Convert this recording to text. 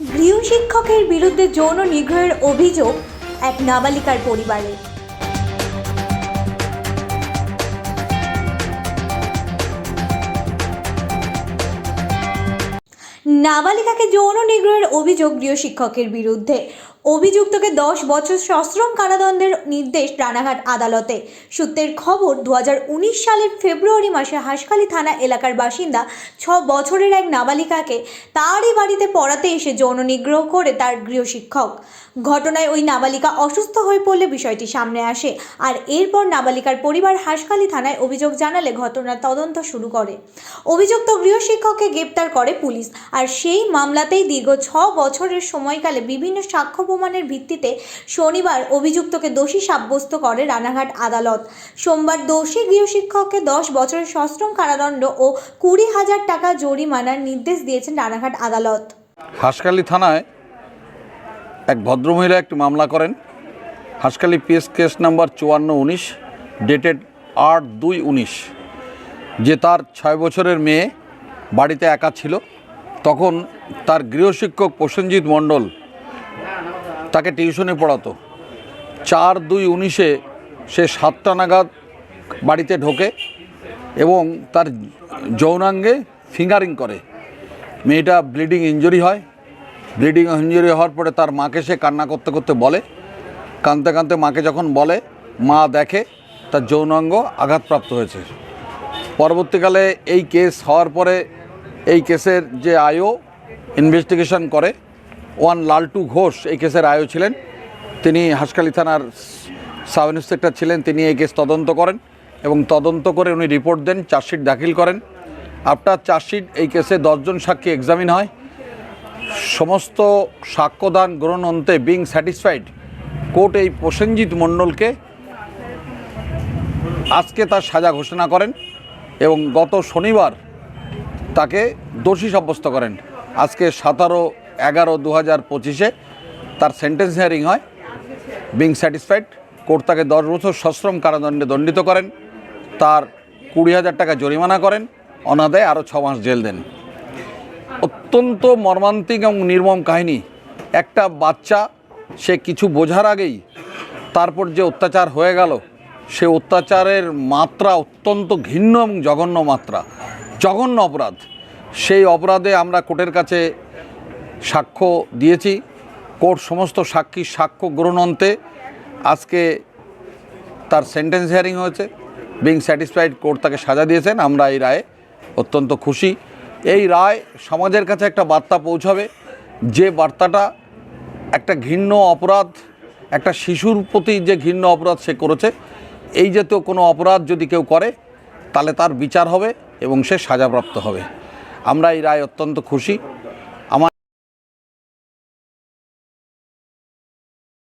গৃহশিক্ষকের বিরুদ্ধে যৌন নিগ্রহের অভিযোগ এক নাবালিকার পরিবারে। নাবালিকাকে যৌন নিগ্রহের অভিযোগ গৃহশিক্ষকের বিরুদ্ধে। অভিযুক্তকে দশ বছর সশ্রম কারাদণ্ডের নির্দেশ রানাঘাট আদালতে। সূত্রের খবর দু হাজার উনিশ সালের ফেব্রুয়ারি মাসে হাসখালী থানা এলাকার বাসিন্দা ছ বছরের এক নাবালিকাকে তারই বাড়িতে পড়াতে এসে যৌন নিগ্রহ করে তার গৃহশিক্ষক ঘটনায় ওই নাবালিকা অসুস্থ হয়ে পড়লে বিষয়টি সামনে আসে। আর এরপর নাবালিকার পরিবার হাসখালী থানায় অভিযোগ জানালে ঘটনার তদন্ত শুরু করে। অভিযুক্ত গৃহশিক্ষককে গ্রেপ্তার করে পুলিশ। আর সেই মামলাতেই দীর্ঘ ছ বছরের সময়কালে বিভিন্ন সাক্ষ্য প্রমাণের ভিত্তিতে শনিবার অভিযুক্তকে দোষী সাব্যস্ত করে রানাঘাট আদালত। সোমবার দোষী গৃহশিক্ষককে দশ বছরের সশ্রম কারাদণ্ড ও কুড়ি হাজার টাকা জরিমানার নির্দেশ দিয়েছেন রানাঘাট আদালত। হাসখালি থানায় এক ভদ্রমহিলা একটি মামলা করেন। হাসখালি পিএস কেস নাম্বার চুয়ান্ন উনিশ, ডেটেড আট দুই উনিশ, যে তার ছয় বছরের মেয়ে বাড়িতে একা ছিল। তখন তার গৃহশিক্ষক প্রসেনজিৎ মণ্ডল তাকে টিউশনে পড়াতো। চার দুই উনিশে সে সাতটা নাগাদ বাড়িতে ঢোকে এবং তার যৌনাঙ্গে ফিঙ্গারিং করে। মেয়েটা ব্লিডিং ইঞ্জুরি হয়। ব্লিডিং ইঞ্জুরি হওয়ার পরে তার মাকে সে কান্না করতে করতে বলে। কাঁদতে কাঁদতে মাকে যখন বলে, মা, দেখে তার যৌনাঙ্গ আঘাতপ্রাপ্ত হয়েছে। পরবর্তীকালে এই কেস হওয়ার পরে এই কেসের যে আয়ও ইনভেস্টিগেশন করে ওয়ান লালটু ঘোষ এই কেসের আয়ও ছিলেন। তিনি হাসখালি থানার সাব ইন্সপেক্টর ছিলেন, তিনি এই কেস তদন্ত করেন এবং তদন্ত করে উনি রিপোর্ট দেন, চার্জশিট দাখিল করেন। আফটার চার্জশিট এই কেসে দশজন সাক্ষী এক্সামিন হয়। সমস্ত সাক্ষ্যদান গ্রহণ অন্তে বিং স্যাটিসফাইড কোর্ট এই প্রসেনজিৎ মণ্ডলকে আজকে তার সাজা ঘোষণা করেন এবং গত শনিবার তাকে দোষী সাব্যস্ত করেন। আজকে সতেরো এগারো দু হাজার পঁচিশে তার সেন্টেন্স হিয়ারিং হয়। বিং স্যাটিসফাইড কোর্ট তাকে দশ বছর সশ্রম কারাদণ্ডে দণ্ডিত করেন। তার কুড়ি হাজার টাকা জরিমানা করেন। অনাদায়ে আরও ছ মাস জেল দেন। অত্যন্ত মর্মান্তিক এবং নির্মম কাহিনী। একটা বাচ্চা, সে কিছু বোঝার আগেই তারপর যে অত্যাচার হয়ে গেল, সে অত্যাচারের মাত্রা অত্যন্ত ঘৃণ্য এবং জঘন্য মাত্রা। জঘন্য অপরাধ। সেই অপরাধে আমরা কোর্টের কাছে সাক্ষ্য দিয়েছি। কোর্ট সমস্ত সাক্ষীর সাক্ষ্য গ্রহণন্তে আজকে তার সেন্টেন্স হিয়ারিং হয়েছে। বিং স্যাটিসফাইড কোর্ট তাকে সাজা দিয়েছেন। আমরা এই রায়ে অত্যন্ত খুশি। এই রায় সমাজের কাছে একটা বার্তা পৌঁছাবে। যে বার্তাটা একটা ঘৃণ্য অপরাধ, একটা শিশুর প্রতি যে ঘৃণ্য অপরাধ সে করেছে, এই জাতীয় কোনো অপরাধ যদি কেউ করে, তাহলে তার বিচার হবে এবং সে সাজাপ্রাপ্ত হবে। আমরা এই রায় অত্যন্ত খুশি।